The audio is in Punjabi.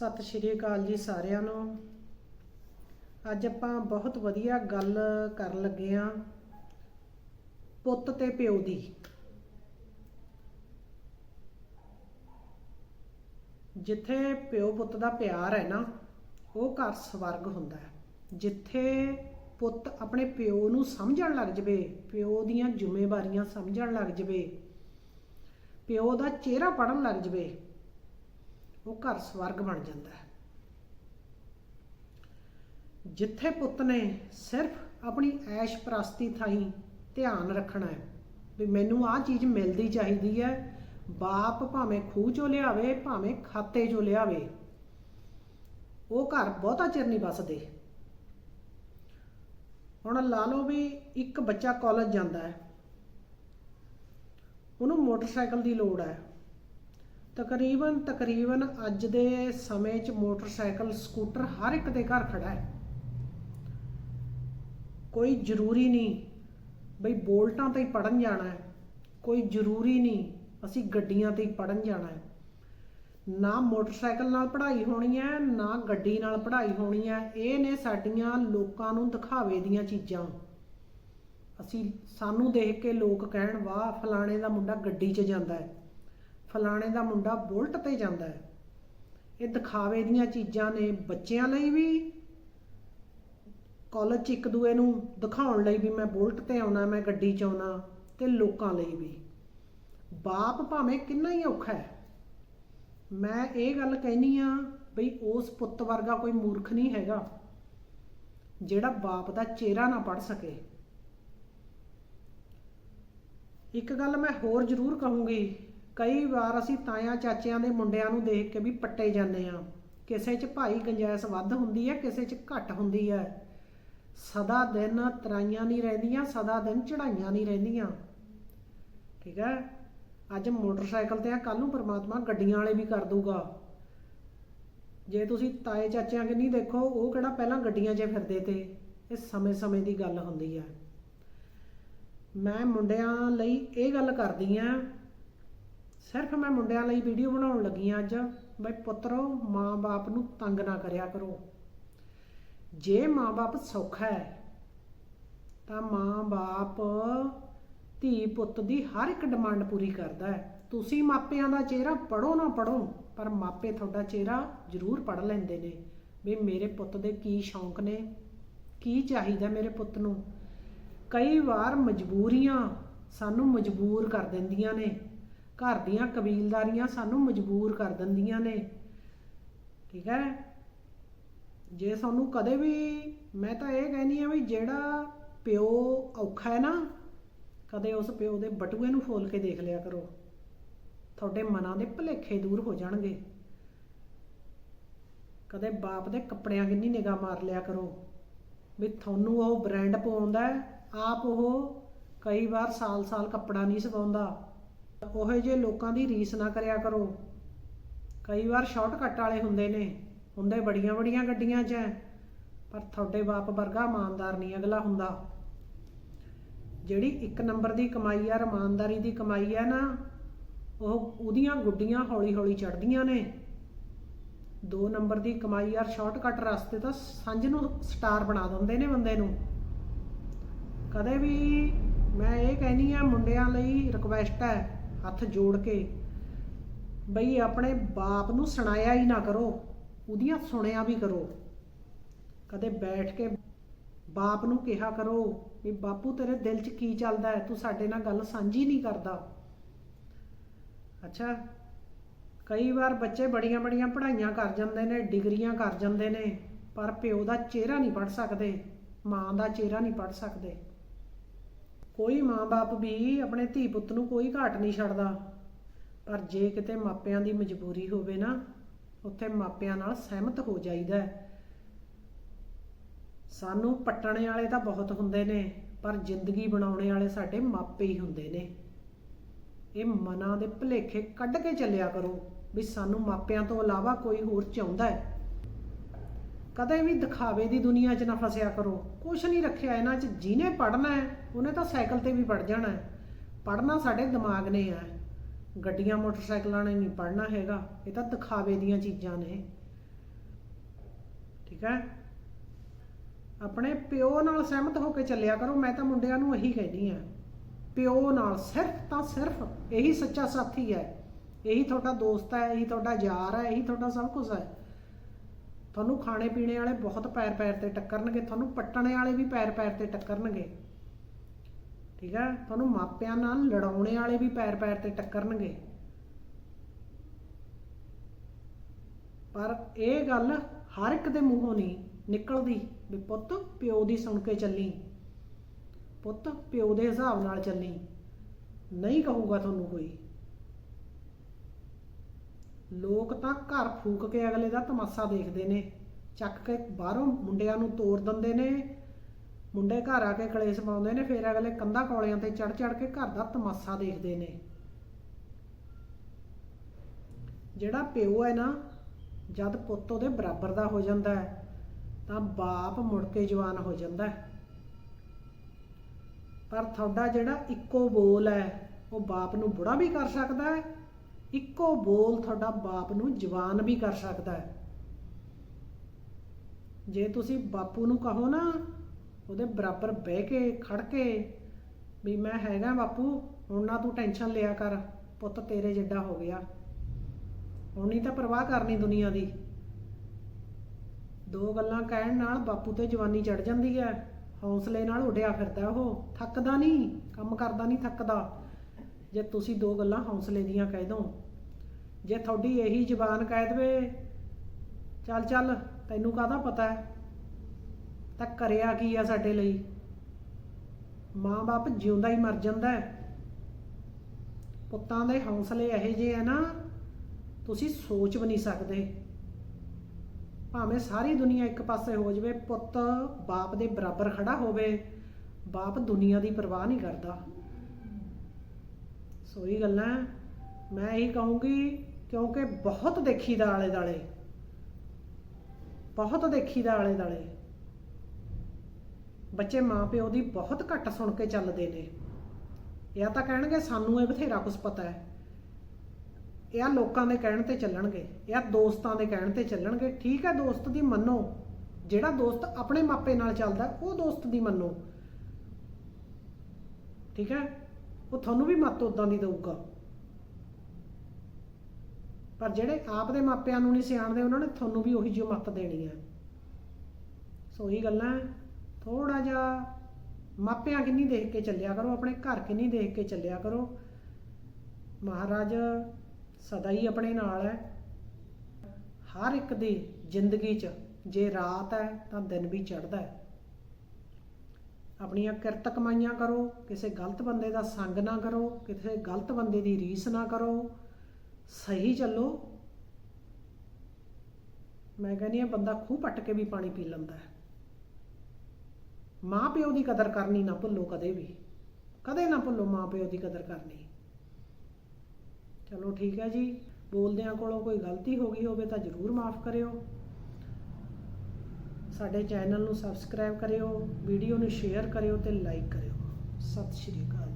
ਸਤਿ ਸ਼੍ਰੀ ਅਕਾਲ ਜੀ ਸਾਰਿਆਂ ਨੂੰ। ਅੱਜ ਆਪਾਂ ਬਹੁਤ ਵਧੀਆ ਗੱਲ ਕਰਨ ਲੱਗੇ ਆ ਪੁੱਤ ਤੇ ਪਿਓ ਦੀ। ਜਿੱਥੇ ਪਿਓ ਪੁੱਤ ਦਾ ਪਿਆਰ ਹੈ ਨਾ, ਉਹ ਘਰ ਸਵਰਗ ਹੁੰਦਾ ਹੈ। ਜਿੱਥੇ ਪੁੱਤ ਆਪਣੇ ਪਿਓ ਨੂੰ ਸਮਝਣ ਲੱਗ ਜਵੇ, ਪਿਓ ਦੀਆਂ ਜ਼ਿੰਮੇਵਾਰੀਆਂ ਸਮਝਣ ਲੱਗ ਜਵੇ, ਪਿਓ ਦਾ ਚਿਹਰਾ ਪੜਨ ਲੱਗ ਜਵੇ ਉਹ ਘਰ ਸਵਰਗ ਬਣ ਜਾਂਦਾ ਹੈ। ਜਿੱਥੇ ਪੁੱਤ ਨੇ ਸਿਰਫ ਆਪਣੀ ਐਸ਼ ਪ੍ਰਸਤੀ ਥਾਈ ਧਿਆਨ ਰੱਖਣਾ ਹੈ ਵੀ ਮੈਨੂੰ ਆਹ ਚੀਜ਼ ਮਿਲਦੀ ਚਾਹੀਦੀ ਹੈ, ਬਾਪ ਭਾਵੇਂ ਖੂਹ ਚੋਂ ਲਿਆਵੇ, ਭਾਵੇਂ ਖਾਤੇ ਚੋਂ ਲਿਆਵੇ। ਉਹ ਘਰ ਬਹੁਤਾ ਚਿਰ ਨਹੀਂ ਬਸਦੇ ਹੁਣ ਲਾ ਲਓ ਵੀ ਇੱਕ ਬੱਚਾ ਕਾਲਜ ਜਾਂਦਾ ਹੈ। ਉਹਨੂੰ ਮੋਟਰਸਾਈਕਲ ਦੀ ਲੋੜ ਹੈ। ਤਕਰੀਬਨ ਤਕਰੀਬਨ ਅੱਜ ਦੇ ਸਮੇਂ 'ਚ ਮੋਟਰਸਾਈਕਲ, ਸਕੂਟਰ ਹਰ ਇੱਕ ਦੇ ਘਰ ਖੜਾ ਹੈ। ਕੋਈ ਜ਼ਰੂਰੀ ਨਹੀਂ ਬਈ ਬੋਲਟਾਂ ਤੇ ਹੀ ਪੜਨ ਜਾਣਾ ਹੈ। ਕੋਈ ਜ਼ਰੂਰੀ ਨਹੀਂ ਅਸੀਂ ਗੱਡੀਆਂ ਤੇ ਹੀ ਪੜਨ ਜਾਣਾ ਹੈ। ਨਾ ਮੋਟਰਸਾਈਕਲ ਨਾਲ ਪੜ੍ਹਾਈ ਹੋਣੀ ਹੈ, ਨਾ ਗੱਡੀ ਨਾਲ ਪੜ੍ਹਾਈ ਹੋਣੀ ਹੈ। ਇਹ ਨੇ ਸਾਡੀਆਂ ਲੋਕਾਂ ਨੂੰ ਦਿਖਾਵੇ ਦੀਆਂ ਚੀਜ਼ਾਂ। ਅਸੀਂ, ਸਾਨੂੰ ਦੇਖ ਕੇ ਲੋਕ ਕਹਿਣ, ਵਾਹ, ਫਲਾਣੇ ਦਾ ਮੁੰਡਾ ਗੱਡੀ 'ਚ ਜਾਂਦਾ ਹੈ। ਫਲਾਣੇ ਦਾ ਮੁੰਡਾ ਬੁਲਟ ਤੇ ਜਾਂਦਾ ਹੈ। ਇਹ ਦਿਖਾਵੇ ਦੀਆਂ ਚੀਜ਼ਾਂ ਨੇ ਬੱਚਿਆਂ ਲਈ ਵੀ ਕਾਲਜ 'ਚ ਇੱਕ ਦੂਏ ਨੂੰ ਦਿਖਾਉਣ ਲਈ ਵੀ ਮੈਂ ਬੁਲਟ ਤੇ ਆਉਣਾ, ਮੈਂ ਗੱਡੀ 'ਚ ਆਉਣਾ ਤੇ ਲੋਕਾਂ ਲਈ ਵੀ। ਬਾਪ ਭਾਵੇਂ ਕਿੰਨਾ ਹੀ ਔਖਾ ਹੈ। ਮੈਂ ਇਹ ਗੱਲ ਕਹਿਨੀ ਆ ਬਈ ਉਸ ਪੁੱਤ ਵਰਗਾ ਕੋਈ ਮੂਰਖ ਨਹੀਂ ਹੈਗਾ, ਜਿਹੜਾ ਬਾਪ ਦਾ ਚਿਹਰਾ ਨਾ ਪੜ ਸਕੇ। ਇੱਕ ਗੱਲ ਮੈਂ ਹੋਰ ਜ਼ਰੂਰ ਕਹੂੰਗੀ ਕਈ ਵਾਰ ਅਸੀਂ ਤਾਇਆ ਚਾਚਿਆਂ ਦੇ ਮੁੰਡਿਆਂ ਨੂੰ ਦੇਖ ਕੇ ਵੀ ਪੱਟੇ ਜਾਂਦੇ ਆ ਕਿਸੇ 'ਚ ਭਾਈ ਗੰਜਾਇਸ਼ ਵੱਧ ਹੁੰਦੀ ਹੈ, ਕਿਸੇ 'ਚ ਘੱਟ ਹੁੰਦੀ ਹੈ। ਸਦਾ ਦਿਨ ਤਰਾਈਆਂ ਨਹੀਂ ਰਹਿੰਦੀਆਂ, ਸਦਾ ਦਿਨ ਚੜਾਈਆਂ ਨਹੀਂ ਰਹਿੰਦੀਆਂ। ਠੀਕ ਹੈ? ਅੱਜ ਮੋਟਰਸਾਈਕਲ ਤੇ ਆ ਕੱਲ ਨੂੰ ਪਰਮਾਤਮਾ ਗੱਡੀਆਂ ਵਾਲੇ ਵੀ ਕਰ ਦੂਗਾ ਜੇ ਤੁਸੀਂ ਤਾਏ ਚਾਚਿਆਂ ਕਿ ਨਹੀਂ ਦੇਖੋ, ਉਹ ਕਿਹੜਾ ਪਹਿਲਾਂ ਗੱਡੀਆਂ 'ਚ ਫਿਰਦੇ ਤੇ? ਇਹ ਸਮੇਂ-ਸਮੇਂ ਦੀ ਗੱਲ ਹੁੰਦੀ ਹੈ। ਮੈਂ ਮੁੰਡਿਆਂ ਲਈ ਇਹ ਗੱਲ ਕਰਦੀ ਆ ਸਿਰਫ ਮੈਂ ਮੁੰਡਿਆਂ ਲਈ ਵੀਡੀਓ ਬਣਾਉਣ ਲੱਗੀ ਆ ਅੱਜ। ਬਈ ਪੁੱਤਰੋ, ਮਾਂ-ਬਾਪ ਨੂੰ ਤੰਗ ਨਾ ਕਰਿਆ ਕਰੋ। ਜੇ ਮਾਂ-ਬਾਪ ਸੌਖਾ ਹੈ, ਤਾਂ ਮਾਂ-ਬਾਪ ਧੀ ਪੁੱਤ ਦੀ ਹਰ ਇੱਕ ਡਿਮਾਂਡ ਪੂਰੀ ਕਰਦਾ ਹੈ। ਤੁਸੀਂ ਮਾਪਿਆਂ ਦਾ ਚਿਹਰਾ ਪੜੋ ਨਾ ਪੜੋ ਪਰ ਮਾਪੇ ਤੁਹਾਡਾ ਚਿਹਰਾ ਜ਼ਰੂਰ ਪੜ ਲੈਂਦੇ ਨੇ। ਵੀ ਮੇਰੇ ਪੁੱਤ ਦੇ ਕੀ ਸ਼ੌਂਕ ਨੇ, ਕੀ ਚਾਹੀਦਾ ਮੇਰੇ ਪੁੱਤ ਨੂੰ? ਕਈ ਵਾਰ ਮਜਬੂਰੀਆਂ ਸਾਨੂੰ ਮਜਬੂਰ ਕਰ ਦਿੰਦੀਆਂ ਨੇ। ਘਰ ਦੀਆਂ ਕਬੀਲਦਾਰੀਆਂ ਸਾਨੂੰ ਮਜਬੂਰ ਕਰ ਦਿੰਦੀਆਂ ਨੇ। ਠੀਕ ਹੈ? ਜੇ ਸਾਨੂੰ ਕਦੇ ਵੀ ਮੈਂ ਤਾਂ ਇਹ ਕਹਿੰਦੀ ਆ ਵੀ ਜਿਹੜਾ ਪਿਓ ਔਖਾ ਹੈ ਨਾ, ਕਦੇ ਉਸ ਪਿਓ ਦੇ ਬਟੂਏ ਨੂੰ ਫੋਲ ਕੇ ਦੇਖ ਲਿਆ ਕਰੋ। ਤੁਹਾਡੇ ਮਨਾਂ ਦੇ ਭੁਲੇਖੇ ਦੂਰ ਹੋ ਜਾਣਗੇ। ਕਦੇ ਬਾਪ ਦੇ ਕੱਪੜਿਆਂ ਕਿੰਨੀ ਨਿਗਾਹ ਮਾਰ ਲਿਆ ਕਰੋ। ਵੀ ਤੁਹਾਨੂੰ ਉਹ ਬ੍ਰਾਂਡ ਪਾਉਂਦਾ ਆਪ ਉਹ ਕਈ ਵਾਰ ਸਾਲ-ਸਾਲ ਕੱਪੜਾ ਨਹੀਂ ਸਵਾਉਂਦਾ। ਉਹੋ ਜਿਹੇ ਲੋਕਾਂ ਦੀ ਰੀਸ ਨਾ ਕਰਿਆ ਕਰੋ। ਕਈ ਵਾਰ ਸ਼ਾਰਟਕਟ ਵਾਲੇ ਹੁੰਦੇ ਨੇ। ਹੁੰਦੇ ਬੜੀਆਂ ਬੜੀਆਂ ਗੱਡੀਆਂ 'ਚ। ਪਰ ਤੁਹਾਡੇ ਬਾਪ ਵਰਗਾ ਇਮਾਨਦਾਰ ਨਹੀਂ ਅਗਲਾ ਹੁੰਦਾ। ਜਿਹੜੀ ਇੱਕ ਨੰਬਰ ਦੀ ਕਮਾਈ ਆ, ਇਮਾਨਦਾਰੀ ਦੀ ਕਮਾਈ ਆ ਨਾ, ਉਹ ਉਹਦੀਆਂ ਗੁੱਡੀਆਂ ਹੌਲੀ-ਹੌਲੀ ਚੜਦੀਆਂ ਨੇ। ਦੋ ਨੰਬਰ ਦੀ ਕਮਾਈ ਯਾਰ ਸ਼ਾਰਟਕਟ ਰਸਤੇ ਤਾਂ ਸੰਜ ਨੂੰ ਸਟਾਰ ਬਣਾ ਦਿੰਦੇ ਨੇ ਬੰਦੇ ਨੂੰ। ਕਦੇ ਵੀ ਮੈਂ ਇਹ ਕਹਿਨੀ ਆ, ਮੁੰਡਿਆਂ ਲਈ ਰਿਕੁਐਸਟ ਹੈ ਹੱਥ ਜੋੜ ਕੇ, ਬਈ ਆਪਣੇ ਬਾਪ ਨੂੰ ਸੁਣਾਇਆ ਹੀ ਨਾ ਕਰੋ, ਉਹਦੀਆਂ ਸੁਣਿਆ ਵੀ ਕਰੋ। ਕਦੇ ਬੈਠ ਕੇ ਬਾਪ ਨੂੰ ਕਿਹਾ ਕਰੋ ਵੀ, ਬਾਪੂ, ਤੇਰੇ ਦਿਲ 'ਚ ਕੀ ਚੱਲਦਾ ਹੈ? ਤੂੰ ਸਾਡੇ ਨਾਲ ਗੱਲ ਸਾਂਝੀ ਨਹੀਂ ਕਰਦਾ। ਅੱਛਾ, ਕਈ ਵਾਰ ਬੱਚੇ ਬੜੀਆਂ ਬੜੀਆਂ ਪੜ੍ਹਾਈਆਂ ਕਰ ਜਾਂਦੇ ਨੇ, ਡਿਗਰੀਆਂ ਕਰ ਜਾਂਦੇ ਨੇ, ਪਰ ਪਿਓ ਦਾ ਚਿਹਰਾ ਨਹੀਂ ਪੜ ਸਕਦੇ, ਮਾਂ ਦਾ ਚਿਹਰਾ ਨਹੀਂ ਪੜ ਸਕਦੇ। ਕੋਈ ਮਾਂ-ਬਾਪ ਵੀ ਆਪਣੇ ਧੀ ਪੁੱਤ ਨੂੰ ਕੋਈ ਘਾਟ ਨਹੀਂ ਛੱਡਦਾ। ਪਰ ਜੇ ਕਿਤੇ ਮਾਪਿਆਂ ਦੀ ਮਜਬੂਰੀ ਹੋਵੇ ਨਾ, ਉੱਥੇ ਮਾਪਿਆਂ ਨਾਲ ਸਹਿਮਤ ਹੋ ਜਾਈਦਾ ਸਾਨੂੰ ਪੱਟਣੇ ਵਾਲੇ ਤਾਂ ਬਹੁਤ ਹੁੰਦੇ ਨੇ, ਪਰ ਜ਼ਿੰਦਗੀ ਬਣਾਉਣੇ ਵਾਲੇ ਸਾਡੇ ਮਾਪੇ ਹੀ ਹੁੰਦੇ ਨੇ। ਇਹ ਮਨਾਂ ਦੇ ਭੁਲੇਖੇ ਕੱਢ ਕੇ ਚੱਲਿਆ ਕਰੋ ਵੀ ਸਾਨੂੰ ਮਾਪਿਆਂ ਤੋਂ ਇਲਾਵਾ ਕੋਈ ਹੋਰ ਚਾਹੁੰਦਾ ਹੈ। ਕਦੇ ਵੀ ਦਿਖਾਵੇ ਦੀ ਦੁਨੀਆ 'ਚ ਨਾ ਫਸਿਆ ਕਰੋ। ਕੁਝ ਨਹੀਂ ਰੱਖਿਆ ਇਹਨਾਂ 'ਚ, ਜਿਹਨੇ ਪੜਨਾ ਹੈ, ਉਹਨੇ ਤਾਂ ਸਾਈਕਲ ਤੇ ਵੀ ਪੜ ਜਾਣਾ ਹੈ। ਪੜਨਾ ਸਾਡੇ ਦਿਮਾਗ ਨੇ ਹੈ। ਗੱਡੀਆਂ, ਮੋਟਰਸਾਈਕਲਾਂ ਨੇ ਨਹੀਂ ਪੜਨਾ ਹੈਗਾ, ਇਹ ਤਾਂ ਦਿਖਾਵੇ ਦੀਆਂ ਚੀਜ਼ਾਂ ਨੇ। ਠੀਕ ਹੈ? ਆਪਣੇ ਪਿਓ ਨਾਲ ਸਹਿਮਤ ਹੋ ਕੇ ਚੱਲਿਆ ਕਰੋ, ਮੈਂ ਤਾਂ ਮੁੰਡਿਆਂ ਨੂੰ ਇਹੀ ਕਹਿੰਦੀ ਆ ਪਿਓ ਨਾਲ ਸਿਰਫ ਤਾਂ ਸਿਰਫ ਇਹੀ ਸੱਚਾ ਸਾਥੀ ਹੈ। ਇਹੀ ਤੁਹਾਡਾ ਦੋਸਤ ਹੈ, ਇਹੀ ਤੁਹਾਡਾ ਯਾਰ ਹੈ, ਇਹੀ ਤੁਹਾਡਾ ਸਭ ਕੁਝ ਹੈ। ਤੁਹਾਨੂੰ ਖਾਣੇ ਪੀਣੇ ਵਾਲੇ ਬਹੁਤ ਪੈਰ ਪੈਰ ਤੇ ਟੱਕਰਨਗੇ, ਤੁਹਾਨੂੰ ਪੱਟਣੇ ਵਾਲੇ ਵੀ ਪੈਰ ਪੈਰ ਤੇ ਟੱਕਰਨਗੇ। ਠੀਕ ਹੈ ਤੁਹਾਨੂੰ ਮਾਪਿਆਂ ਨਾਲ ਲੜਾਉਣੇ ਵਾਲੇ ਵੀ ਪੈਰ ਪੈਰ ਤੇ ਟੱਕਰਨਗੇ। ਪਰ ਇਹ ਗੱਲ ਹਰ ਇੱਕ ਦੇ ਮੂੰਹੋਂ ਨਹੀਂ ਨਿਕਲਦੀ ਵੀ ਪੁੱਤ ਪਿਓ ਦੀ ਸੁਣ ਕੇ ਚੱਲੀ। ਪੁੱਤ ਪਿਓ ਦੇ ਹਿਸਾਬ ਨਾਲ ਚੱਲੀ। ਨਹੀਂ ਕਹੂਗਾ ਤੁਹਾਨੂੰ ਕੋਈ। ਲੋਕ ਤਾਂ ਘਰ ਫੂਕ ਕੇ ਅਗਲੇ ਦਾ ਤਮਾਸ਼ਾ ਦੇਖਦੇ ਨੇ। ਚੱਕ ਕੇ ਬਾਹਰੋਂ ਮੁੰਡਿਆਂ ਨੂੰ ਤੋੜ ਦਿੰਦੇ ਨੇ। ਮੁੰਡੇ ਘਰ ਆ ਕੇ ਕਲੇਸ਼ ਪਾਉਂਦੇ ਨੇ, ਫਿਰ ਅਗਲੇ ਕੰਧਾਂ ਕੌਲਿਆਂ ਤੇ ਚੜ ਚੜ ਕੇ ਘਰ ਦਾ ਤਮਾਸ਼ਾ ਦੇਖਦੇ ਨੇ। ਜਿਹੜਾ ਪਿਓ ਹੈ ਨਾ, ਜਦ ਪੁੱਤ ਉਹਦੇ ਬਰਾਬਰ ਦਾ ਹੋ ਜਾਂਦਾ ਹੈ, ਤਾਂ ਬਾਪ ਮੁੜ ਕੇ ਜਵਾਨ ਹੋ ਜਾਂਦਾ ਹੈ। ਪਰ ਤੁਹਾਡਾ ਜਿਹੜਾ ਇੱਕੋ ਬੋਲ ਹੈ, ਉਹ ਬਾਪ ਨੂੰ ਬੁੜਾ ਵੀ ਕਰ ਸਕਦਾ ਹੈ ਇੱਕੋ ਬੋਲ ਤੁਹਾਡਾ ਬਾਪ ਨੂੰ ਜਵਾਨ ਵੀ ਕਰ ਸਕਦਾ ਹੈ। ਜੇ ਤੁਸੀਂ ਬਾਪੂ ਨੂੰ ਕਹੋ ਨਾ, ਉਹਦੇ ਬਰਾਬਰ ਬਹਿ ਕੇ ਖੜ ਕੇ ਵੀ ਮੈਂ ਹੈਗਾ ਬਾਪੂ, ਹੁਣ ਨਾ ਤੂੰ ਟੈਨਸ਼ਨ ਲਿਆ ਕਰ, ਪੁੱਤ ਤੇਰੇ ਜਿੱਡਾ ਹੋ ਗਿਆ। ਹੁਣ ਨਹੀਂ ਤਾਂ ਪਰਵਾਹ ਕਰਨੀ ਦੁਨੀਆ ਦੀ। ਦੋ ਗੱਲਾਂ ਕਹਿਣ ਨਾਲ ਬਾਪੂ ਤੇ ਜਵਾਨੀ ਚੜ ਜਾਂਦੀ ਹੈ। ਹੌਸਲੇ ਨਾਲ ਉਡਿਆ ਫਿਰਦਾ ਉਹ। ਥੱਕਦਾ ਨਹੀਂ, ਕੰਮ ਕਰਦਾ ਨਹੀਂ, ਥੱਕਦਾ। ਜੇ ਤੁਸੀਂ ਦੋ ਗੱਲਾਂ ਹੌਸਲੇ ਦੀਆਂ ਕਹਿ ਦੋ। ਜੇ ਤੁਹਾਡੀ ਇਹੀ ਜ਼ਬਾਨ ਕਹਿ ਦੇਵੇ, ਚੱਲ ਚੱਲ, ਤੈਨੂੰ ਕਾਹਦਾ ਪਤਾ ਹੈ? ਤਾਂ ਕਰਿਆ ਕੀ ਆ ਸਾਡੇ ਲਈ? ਮਾਂ-ਬਾਪ ਜਿਉਂਦਾ ਹੀ ਮਰ ਜਾਂਦਾ ਹੈ। ਪੁੱਤਾਂ ਦੇ ਹੌਸਲੇ ਇਹੋ ਜਿਹੇ ਆ ਨਾ, ਤੁਸੀਂ ਸੋਚ ਵੀ ਨਹੀਂ ਸਕਦੇ। ਭਾਵੇਂ ਸਾਰੀ ਦੁਨੀਆ ਇੱਕ ਪਾਸੇ ਹੋ ਜਾਵੇ, ਪੁੱਤ ਬਾਪ ਦੇ ਬਰਾਬਰ ਖੜਾ ਹੋਵੇ, ਬਾਪ ਦੁਨੀਆ ਦੀ ਪਰਵਾਹ ਨਹੀਂ ਕਰਦਾ। ਸੋ ਇਹ ਗੱਲਾਂ, ਮੈਂ ਇਹੀ ਕਹੂੰਗੀ ਕਿਉਂਕਿ ਬਹੁਤ ਦੇਖੀਦਾ ਆਲੇ ਦਾਲੇ। ਬਹੁਤ ਦੇਖੀਦਾ ਆਲੇ ਦਾਲੇ। ਬੱਚੇ ਮਾਪਿਓ ਦੀ ਬਹੁਤ ਘੱਟ ਸੁਣ ਕੇ ਚੱਲਦੇ ਨੇ। ਇਹ ਤਾਂ ਕਹਿਣਗੇ ਸਾਨੂੰ ਇਹ ਬਥੇਰਾ ਕੁਝ ਪਤਾ ਹੈ। ਇਹ ਆ ਲੋਕਾਂ ਦੇ ਕਹਿਣ ਤੇ ਚੱਲਣਗੇ। ਇਹ ਆ ਦੋਸਤਾਂ ਦੇ ਕਹਿਣ ਤੇ ਚੱਲਣਗੇ। ਠੀਕ ਹੈ ਦੋਸਤ ਦੀ ਮੰਨੋ। ਜਿਹੜਾ ਦੋਸਤ ਆਪਣੇ ਮਾਪੇ ਨਾਲ ਚੱਲਦਾ, ਉਹ ਦੋਸਤ ਦੀ ਮੰਨੋ। ਠੀਕ ਹੈ? ਉਹ ਤੁਹਾਨੂੰ ਵੀ ਮੱਤ ਉਦਾਂ ਦੀ ਦਊਗਾ। ਪਰ ਜਿਹੜੇ ਆਪ ਦੇ ਮਾਪਿਆਂ ਨੂੰ ਨਹੀਂ ਸਿਆਣਦੇ, ਉਹਨਾਂ ਨੇ ਤੁਹਾਨੂੰ ਵੀ ਉਹੀ ਜਿਹੀ ਮੱਤ ਦੇਣੀ ਹੈ। ਸੋ ਇਹ ਗੱਲਾਂ ਥੋੜਾ ਜਿਹਾ ਮਾਪਿਆਂ ਕਿੰਨੀ ਦੇਖ ਕੇ ਚੱਲਿਆ ਕਰੋ, ਆਪਣੇ ਘਰ ਕਿੰਨੀ ਦੇਖ ਕੇ ਚੱਲਿਆ ਕਰੋ। ਮਹਾਰਾਜ ਸਦਾ ਹੀ ਆਪਣੇ ਨਾਲ ਹੈ। ਹਰ ਇੱਕ ਦੀ ਜ਼ਿੰਦਗੀ 'ਚ ਜੇ ਰਾਤ ਹੈ ਤਾਂ ਦਿਨ ਵੀ ਚੜ੍ਹਦਾ ਹੈ। ਆਪਣੀਆਂ ਕਿਰਤ ਕਮਾਈਆਂ ਕਰੋ, ਕਿਸੇ ਗਲਤ ਬੰਦੇ ਦਾ ਸੰਗ ਨਾ ਕਰੋ, ਕਿਸੇ ਗਲਤ ਬੰਦੇ ਦੀ ਰੀਸ ਨਾ ਕਰੋ, ਸਹੀ ਚੱਲੋ। ਮੈਂ ਕਹਿੰਦੀ ਆ ਬੰਦਾ ਖੂਹ ਪੱਟ ਕੇ ਵੀ ਪਾਣੀ ਪੀ ਲੈਂਦਾ ਹੈ। ਮਾਂ ਪਿਓ ਦੀ ਕਦਰ ਕਰਨੀ ਨਾ ਭੁੱਲੋ ਕਦੇ ਵੀ। ਕਦੇ ਨਾ ਭੁੱਲੋ ਮਾਂ ਪਿਓ ਦੀ ਕਦਰ ਕਰਨੀ। ਚਲੋ ਠੀਕ ਹੈ ਜੀ, ਬੋਲਦਿਆਂ ਕੋਲੋਂ ਕੋਈ ਗਲਤੀ ਹੋ ਗਈ ਹੋਵੇ ਤਾਂ ਜ਼ਰੂਰ ਮਾਫ ਕਰਿਓ। ਸਾਡੇ ਚੈਨਲ ਨੂੰ ਸਬਸਕ੍ਰਾਈਬ ਕਰਿਓ, ਵੀਡੀਓ ਨੂੰ ਸ਼ੇਅਰ ਕਰਿਓ ਤੇ ਲਾਈਕ ਕਰਿਓ। ਸਤਿ ਸ਼੍ਰੀ ਅਕਾਲ।